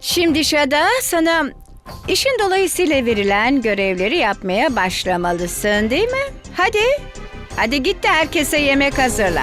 Şimdi Şada sana işin dolayısıyla verilen görevleri yapmaya başlamalısın değil mi? Hadi. Hadi git de herkese yemek hazırla.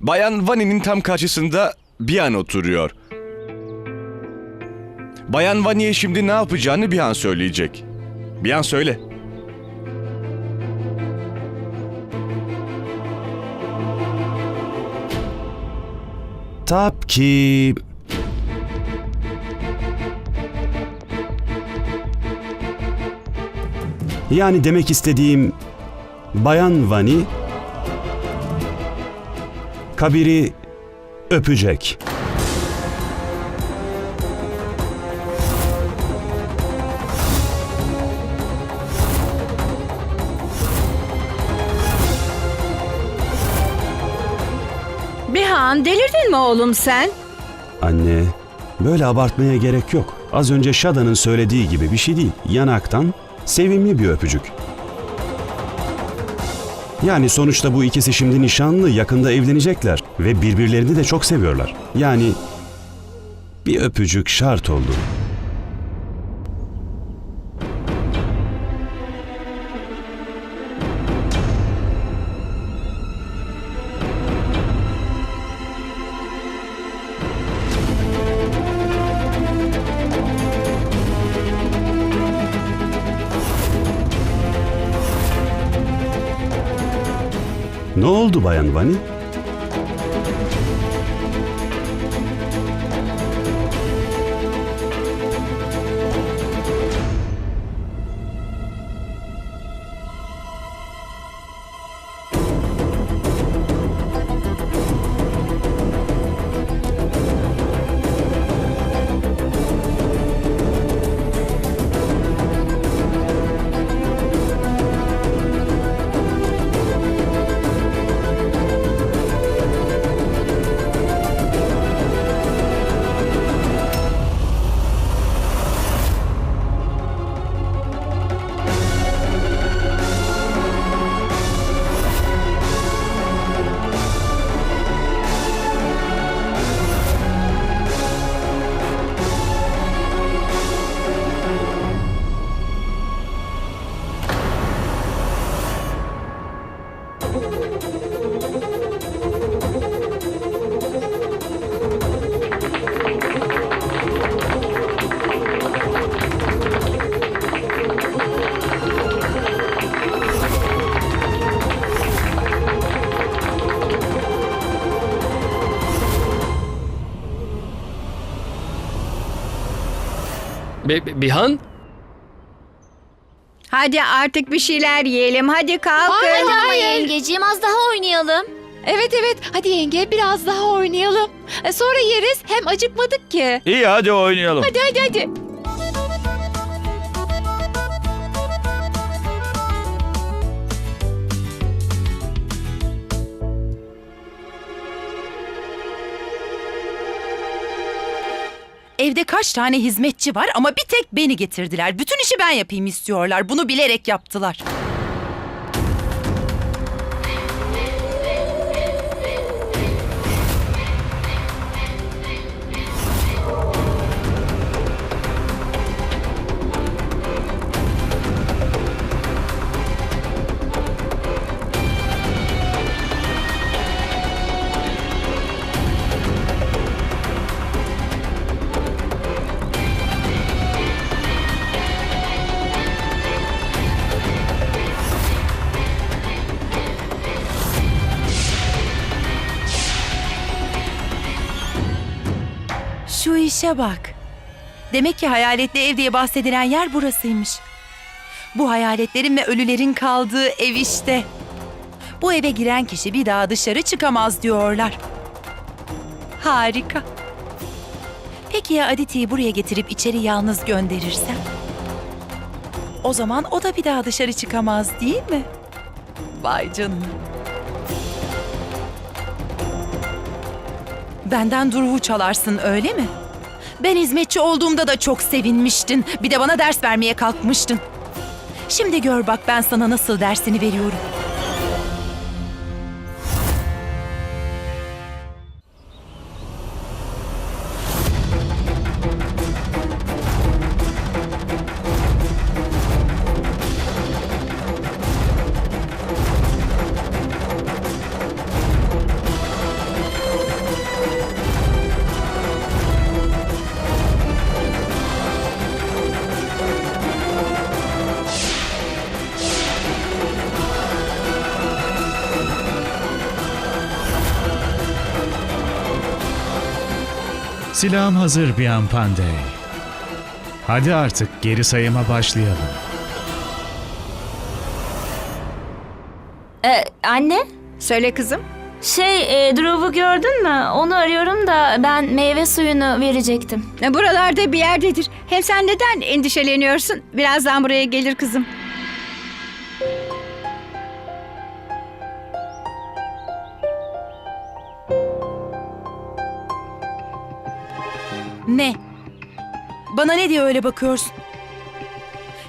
Bayan Vani'nin tam karşısında bir an oturuyor. Bayan Vani'ye şimdi ne yapacağını bir an söyleyecek. Bir an söyle. Tap ki... Yani demek istediğim Bayan Vani Kabir'i öpecek. Bihan delirdin mi oğlum sen? Anne, böyle abartmaya gerek yok. Az önce Shada'nın söylediği gibi bir şey değil. Yanaktan sevimli bir öpücük. Yani sonuçta bu ikisi şimdi nişanlı, yakında evlenecekler ve birbirlerini de çok seviyorlar. Yani bir öpücük şart oldu. Ne oldu Bayan Vani? Be- Bihan? Hadi artık bir şeyler yiyelim. Hadi kalkın. Hadi ama yengeciğim az daha oynayalım. Evet evet hadi yenge biraz daha oynayalım. E, Sonra yeriz hem acıkmadık ki. İyi hadi oynayalım. Hadi hadi hadi. Evde kaç tane hizmetçi var ama bir tek beni getirdiler. Bütün işi ben yapayım istiyorlar. Bunu bilerek yaptılar. İşe bak. Demek ki hayaletli ev diye bahsedilen yer burasıymış. Bu hayaletlerin ve ölülerin kaldığı ev işte. Bu eve giren kişi bir daha dışarı çıkamaz diyorlar. Harika. Peki ya Aditi'yi buraya getirip içeri yalnız gönderirsem? O zaman o da bir daha dışarı çıkamaz değil mi? Vay canına. Benden Duru'yu çalarsın öyle mi? Ben hizmetçi olduğumda da çok sevinmiştin. Bir de bana ders vermeye kalkmıştın. Şimdi gör bak ben sana nasıl dersini veriyorum. Silahım hazır Bian Pandey. Hadi artık geri sayıma başlayalım. Ee, anne? Söyle kızım. Şey, e, Drew'u gördün mü? Onu arıyorum da ben meyve suyunu verecektim. E, Buralarda bir yerdedir. Hem sen neden endişeleniyorsun? Birazdan buraya gelir kızım. Bana ne diye öyle bakıyorsun?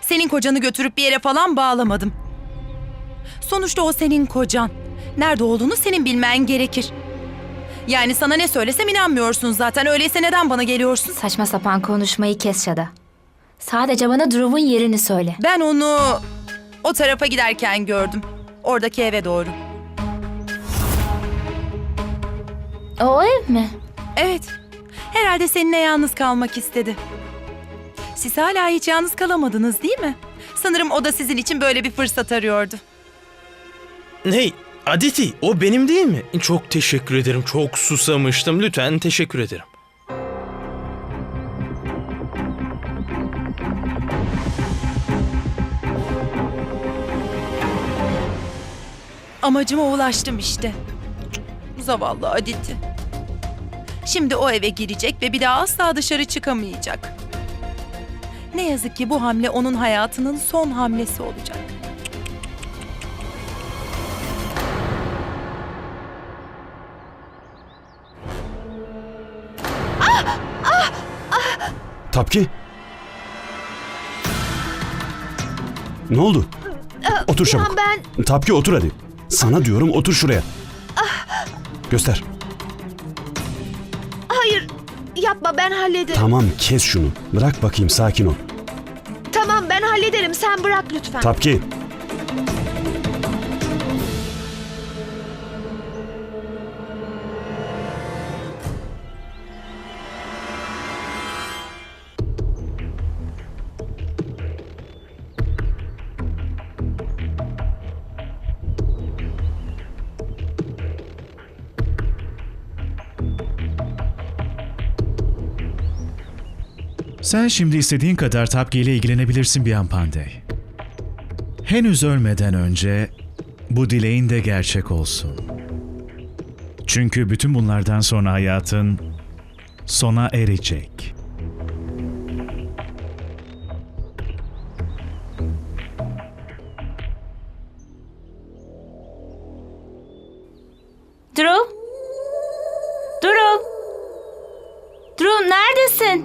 Senin kocanı götürüp bir yere falan bağlamadım. Sonuçta o senin kocan. Nerede olduğunu senin bilmen gerekir. Yani sana ne söylesem inanmıyorsun zaten. Öyleyse neden bana geliyorsun? Saçma sapan konuşmayı kes Şada. Sadece bana Drew'un yerini söyle. Ben onu o tarafa giderken gördüm. Oradaki eve doğru. O ev mi? Evet. Herhalde seninle yalnız kalmak istedi. Siz hala hiç yalnız kalamadınız değil mi? Sanırım o da sizin için böyle bir fırsat arıyordu. Hey, Aditi, o benim değil mi? Çok teşekkür ederim. Çok susamıştım. Lütfen teşekkür ederim. Amacıma ulaştım işte. Zavallı Aditi. Şimdi o eve girecek ve bir daha asla dışarı çıkamayacak. Ne yazık ki bu hamle onun hayatının son hamlesi olacak. Tapki. Ne oldu? Otur çabuk. Ben Tapki otur hadi. Sana diyorum otur şuraya. Göster. hayır yapma ben hallederim. Tamam kes şunu. Bırak bakayım sakin ol. Hallederim sen bırak lütfen. Tapki. Sen şimdi istediğin kadar Tapki ile ilgilenebilirsin Bian Pandey. Henüz ölmeden önce bu dileğin de gerçek olsun. Çünkü bütün bunlardan sonra hayatın sona erecek. Drew? Drew? Drew neredesin?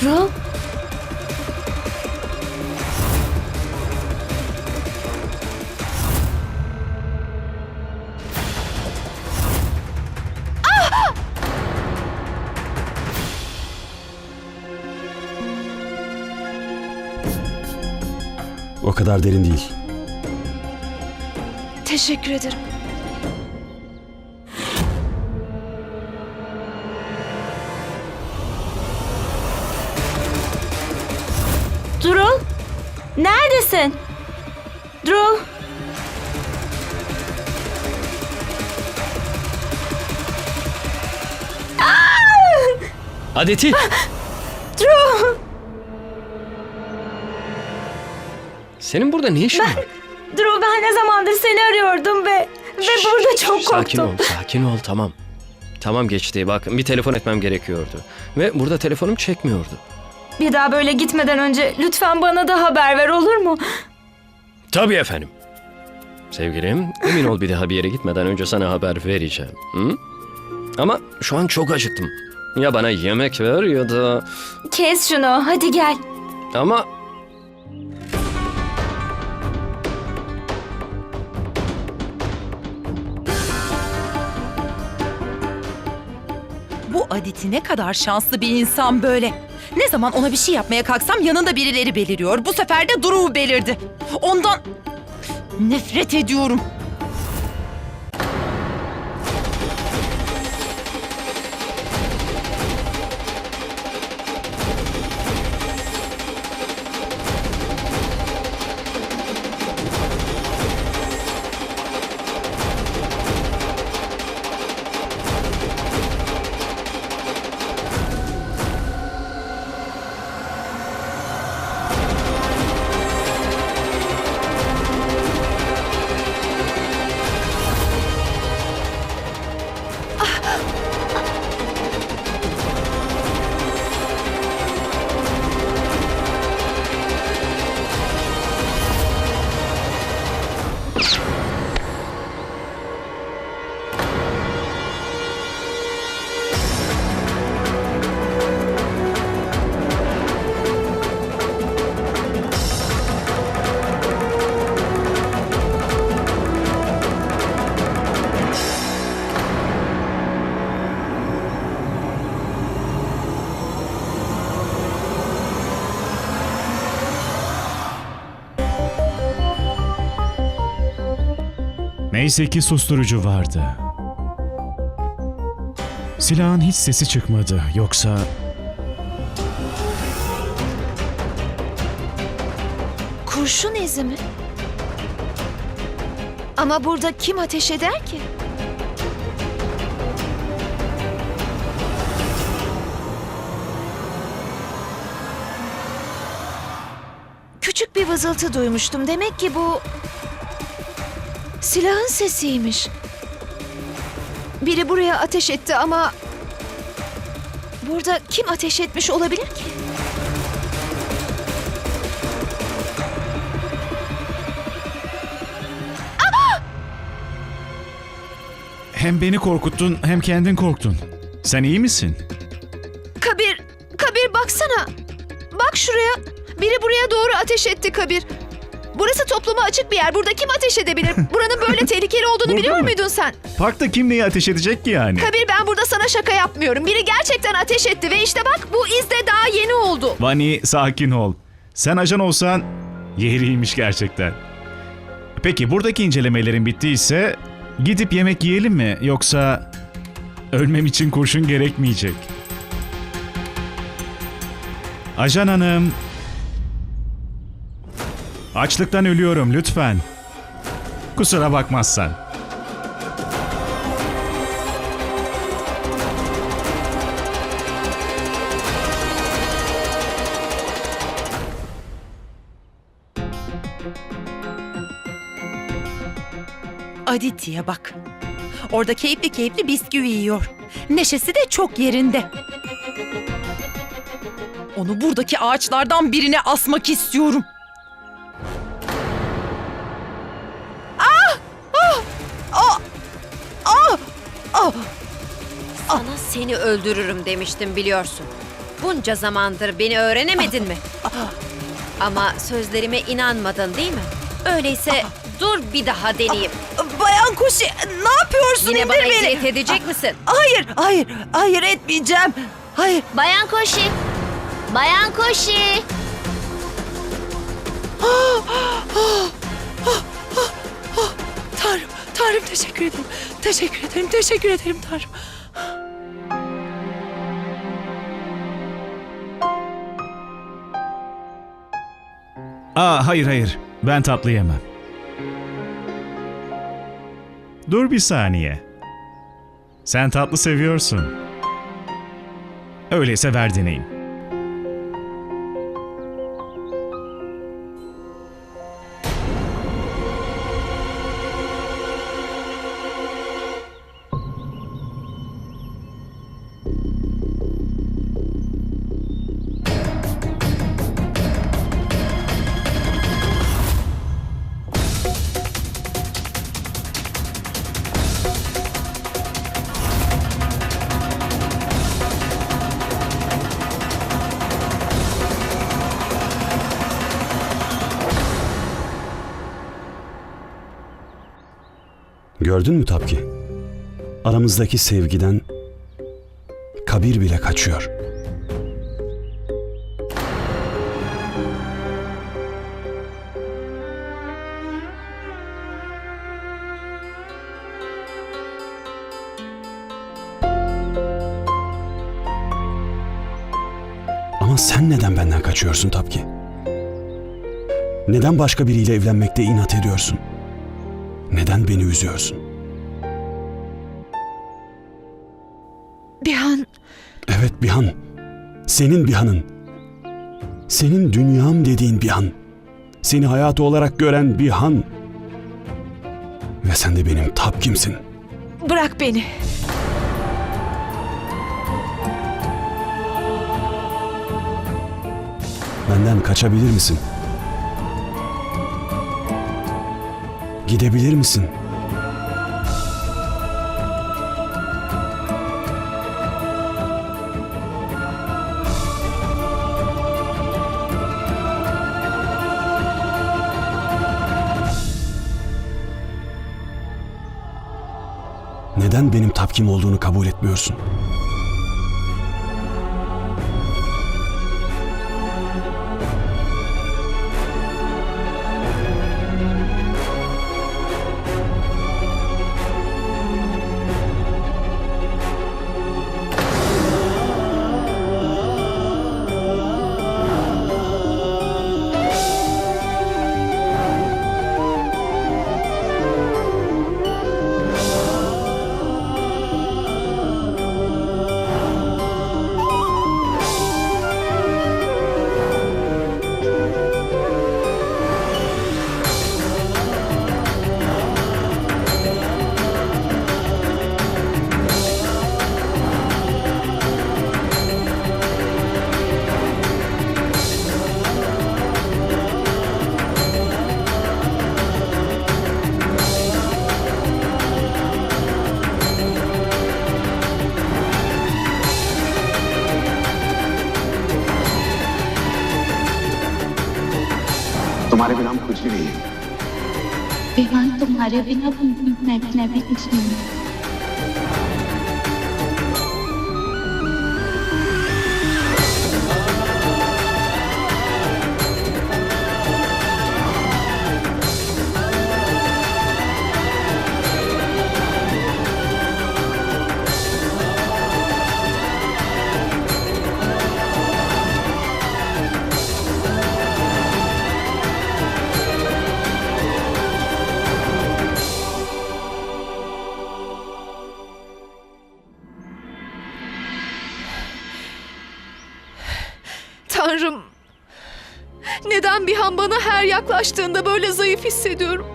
Drew? O kadar derin değil. Teşekkür ederim. Drew? Neredesin? Drew? Aditi! Drew? Senin burada ne işin var? Drew ben ne zamandır seni arıyordum ve ve burada çok korktum. Sakin ol, sakin ol tamam. Tamam geçti. Bak bir telefon etmem gerekiyordu. Ve burada telefonum çekmiyordu. Bir daha böyle gitmeden önce lütfen bana da haber ver olur mu? Tabii efendim. Sevgilim, emin ol bir daha bir yere gitmeden önce sana haber vereceğim. Hı? Ama şu an çok acıktım. Ya bana yemek ver ya da... Kes şunu hadi gel. Ama Bu Aditi ne kadar şanslı bir insan böyle. Ne zaman ona bir şey yapmaya kalksam yanında birileri beliriyor. Bu sefer de Duru belirdi. Ondan nefret ediyorum. Neyse ki susturucu vardı. Silahın hiç sesi çıkmadı. Yoksa Kurşun izi mi? Ama burada kim ateş eder ki? Küçük bir vızıltı duymuştum. Demek ki bu silahın sesiymiş. Biri buraya ateş etti ama burada kim ateş etmiş olabilir ki? hem beni korkuttun hem kendin korktun. Sen iyi misin? Kabir, Kabir baksana. Bak şuraya. Biri buraya doğru ateş etti Kabir. Burası topluma açık bir yer. Burada kim ateş edebilir? Buranın böyle tehlikeli olduğunu Burada biliyor mı? muydun sen? Parkta kim neyi ateş edecek ki yani? Kabir ben burada sana şaka yapmıyorum. Biri gerçekten ateş etti ve işte bak bu iz de daha yeni oldu. Vani sakin ol. Sen ajan olsan yeriymiş gerçekten. Peki buradaki incelemelerin bittiyse gidip yemek yiyelim mi yoksa ölmem için kurşun gerekmeyecek. Ajan hanım. Açlıktan ölüyorum lütfen. Kusura bakmazsan. Aditi'ye bak. Orada keyifli keyifli bisküvi yiyor. Neşesi de çok yerinde. Onu buradaki ağaçlardan birine asmak istiyorum. Seni öldürürüm demiştim biliyorsun. Bunca zamandır beni öğrenemedin mi? Ama sözlerime inanmadın değil mi? Öyleyse dur bir daha deneyeyim. Bayan Kuşi ne yapıyorsun? Yine İndir bana beni. eziyet edecek misin? Hayır, hayır, hayır etmeyeceğim. Hayır. Bayan Koşi. Bayan Koşi. Tanrım, Tanrım teşekkür ederim. Teşekkür ederim, teşekkür ederim Tanrım. Aa hayır hayır. Ben tatlı yemem. Dur bir saniye. Sen tatlı seviyorsun. Öyleyse ver deneyim. Gördün mü Tapki? Aramızdaki sevgiden Kabir bile kaçıyor. Ama sen neden benden kaçıyorsun Tapki? Neden başka biriyle evlenmekte inat ediyorsun? Neden beni üzüyorsun? Bihan. Senin Bihan'ın. Senin dünyam dediğin Bihan. Seni hayatı olarak gören Bihan. Ve sen de benim tapkimsin. bırak beni. Benden kaçabilir misin? Gidebilir misin? Benim tapkim olduğunu kabul etmiyorsun? तुम्हारे बिना कुछ नहीं है। बेमान तुम्हारे बिना मैं मैं भी कुछ नहीं Neden Bihan bana her yaklaştığında böyle zayıf hissediyorum?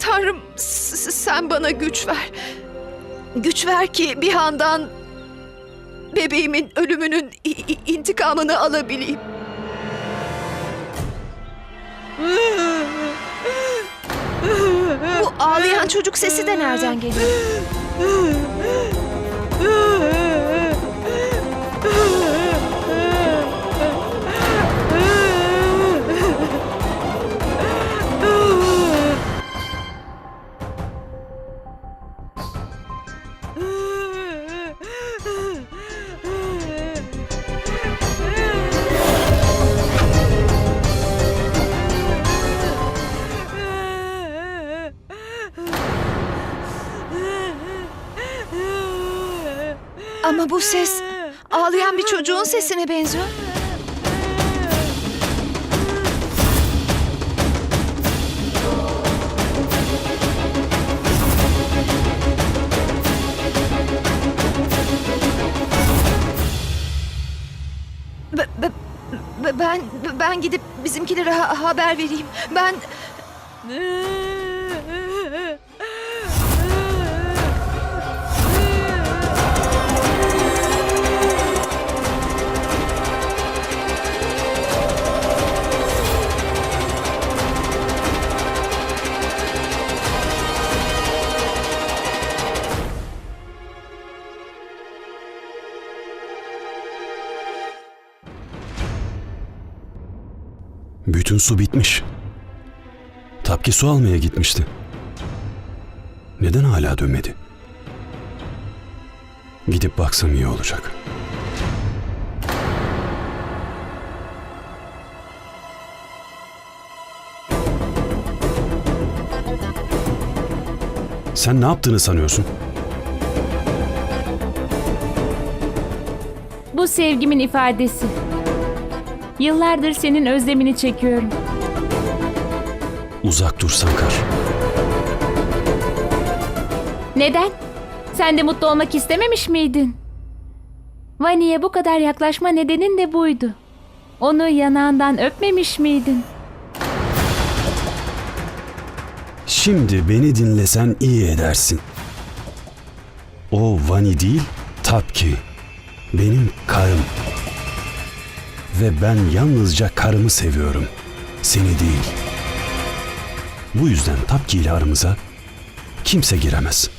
Tanrım sen bana güç ver. Güç ver ki Bihan'dan bebeğimin ölümünün intikamını alabileyim. Bu ağlayan çocuk sesi de nereden geliyor? Ses ağlayan bir çocuğun sesine benziyor. Be- be- be- Ben ben gidip bizimkilere ha- haber vereyim. Ben Bütün su bitmiş. Tapki su almaya gitmişti. Neden hala dönmedi? Gidip baksam iyi olacak. Sen ne yaptığını sanıyorsun? Bu sevgimin ifadesi. Yıllardır senin özlemini çekiyorum. Uzak dur Sankar. Neden? Sen de mutlu olmak istememiş miydin? Vani'ye bu kadar yaklaşma nedenin de buydu. Onu yanağından öpmemiş miydin? Şimdi beni dinlesen iyi edersin. O Vani değil, Tapki. Benim karım. Ve ben yalnızca karımı seviyorum. Seni değil. Bu yüzden Tapki ile aramıza kimse giremez.